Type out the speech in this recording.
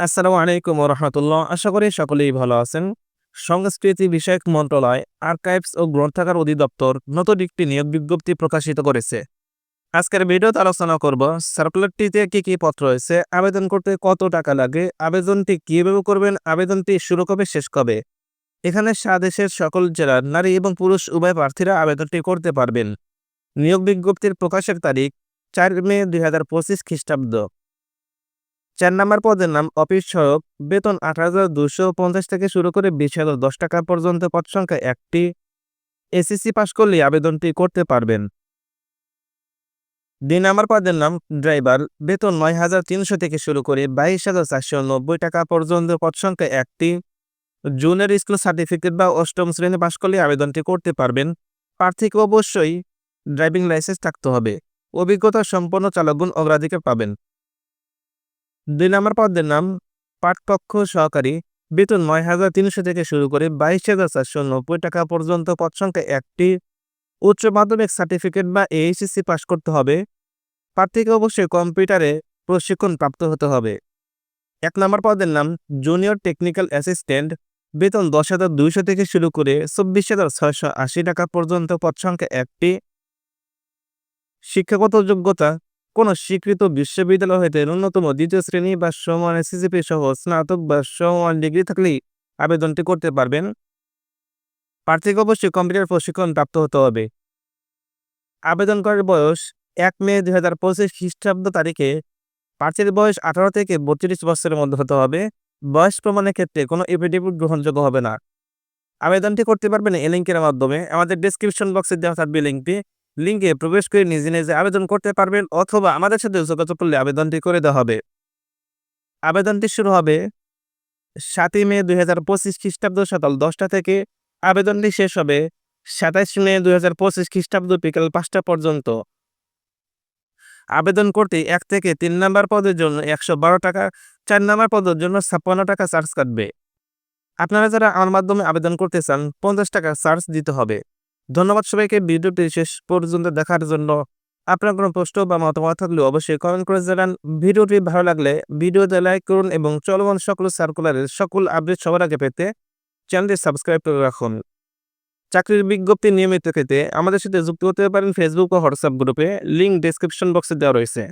আসসালামু আলাইকুম রহমতুল্লাহ আশা করি সকলেই ভালো আছেন। সংস্কৃতি বিষয়ক মন্ত্রণালয়, আর্কাইভস ও গ্রন্থাগার অধিদপ্তর নতুন একটি নিয়োগ বিজ্ঞপ্তি প্রকাশিত করেছে। আজকের ভিডিওতে আলোচনা করব, সার্কুলারটিতে কি কি পত্র রয়েছে, আবেদন করতে কত টাকা লাগে, আবেদনটি কীভাবে করবেন, আবেদনটি শুরু কবে, শেষ কবে? এখানে স্বদেশের সকল জেলার নারী এবং পুরুষ উভয় প্রার্থীরা আবেদনটি করতে পারবেন। নিয়োগ বিজ্ঞপ্তির প্রকাশের তারিখ চার মে দুই খ্রিস্টাব্দ। চার নম্বর পদের নাম অফিস সহায়ক। বেতন আট হাজার দুশো পঞ্চাশ থেকে শুরু করে বিশ হাজার দশ টাকা পর্যন্ত পদ সংখ্যা একটি। এসএসসি পাশ করলে আবেদনটি করতে পারবেন। দুই নম্বর পদের নাম ড্রাইভার। বেতন নয় হাজার তিনশো থেকে শুরু করে বাইশ হাজার চারশো নব্বই টাকা পর্যন্ত পদ সংখ্যা একটি। জুনিয়র স্কুল সার্টিফিকেট বা অষ্টম শ্রেণি পাশ করলে আবেদনটি করতে পারবেন। প্রার্থীকে অবশ্যই ড্রাইভিং লাইসেন্স থাকতে হবে। অভিজ্ঞতা সম্পন্ন চালকগুণ অগ্রাধিকার পাবেন। দুই নম্বর পদের নাম পাঠকক্ষ সহকারী। বেতন নয় হাজার তিনশো থেকে শুরু করে বাইশ হাজার চারশো নব্বই টাকা পর্যন্ত পদ সংখ্যা একটি। উচ্চ মাধ্যমিক সার্টিফিকেট বা এইচএসসি পাশ করতে হবে। প্রার্থীকে অবশ্যই কম্পিউটারে প্রশিক্ষণ প্রাপ্ত হতে হবে। এক নম্বর পদের নাম জুনিয়র টেকনিক্যাল অ্যাসিস্ট্যান্ট। বেতন দশ হাজার দুইশো থেকে শুরু করে চব্বিশ হাজার ছয়শো আশি টাকা পর্যন্ত পদ সংখ্যা একটি। শিক্ষাগত যোগ্যতা কোনো স্বীকৃত বিশ্ববিদ্যালয় হইতে ন্যূনতম দ্বিতীয় শ্রেণি বা সমান সিজিপি সহ স্নাতক বা সমান ডিগ্রি থাকলেই আবেদনটি করতে পারবেন। প্রার্থীকে অবশ্যই কম্পিউটার প্রশিক্ষণ প্রাপ্ত হতে হবে। আবেদন করার বয়স এক মে দুই হাজার পঁচিশ খ্রিস্টাব্দ তারিখে। প্রার্থীর বয়স আঠারো থেকে বত্রিশ বছরের মধ্যে হতে হবে। বয়স প্রমাণের ক্ষেত্রে কোনো এফিডেভিট গ্রহণযোগ্য হবে না। আবেদনটি করতে পারবেন এই লিঙ্কের মাধ্যমে। আমাদের ডিসক্রিপশন বক্সে দেওয়া থাকবে লিঙ্কটি লিঙ্কে প্রবেশ করে নিজে নিজে আবেদন করতে পারবেন অথবা আমাদের সাথে যোগাযোগ করলে আবেদনটি করে দেওয়া হবে। আবেদনটি শুরু হবে সাতই মে দুই হাজার পঁচিশ খ্রিস্টাব্দ সকাল দশটা থেকে। আবেদনটি শেষ হবে সাতাইশ মে দুই হাজার পঁচিশ খ্রিস্টাব্দ বিকাল পাঁচটা পর্যন্ত। আবেদন করতে এক থেকে তিন নম্বর পদের জন্য একশো বারো টাকা, চার নম্বর পদের জন্য ছাপ্পান্ন টাকা চার্জ কাটবে। আপনারা যারা আমার মাধ্যমে আবেদন করতে চান, পঞ্চাশ টাকা চার্জ দিতে হবে। ধন্যবাদ সবাইকে। ভিডিওটি শেষ পর্যন্ত দেখার জন্য আপনার কোনো প্রশ্ন বা মতামত থাকলে অবশ্যই কমেন্ট করে জানান। ভিডিওটি ভালো লাগলে ভিডিওতে লাইক করুন এবং চলমান সকল সার্কুলারের সকল আপডেট সবার আগে পেতে চ্যানেলটি সাবস্ক্রাইব করে রাখুন। চাকরির বিজ্ঞপ্তি নিয়মিত পেতে আমাদের সাথে যুক্ত হতে পারেন ফেসবুক ও হোয়াটসঅ্যাপ গ্রুপে লিঙ্ক ডিসক্রিপশন বক্সে দেওয়া রয়েছে।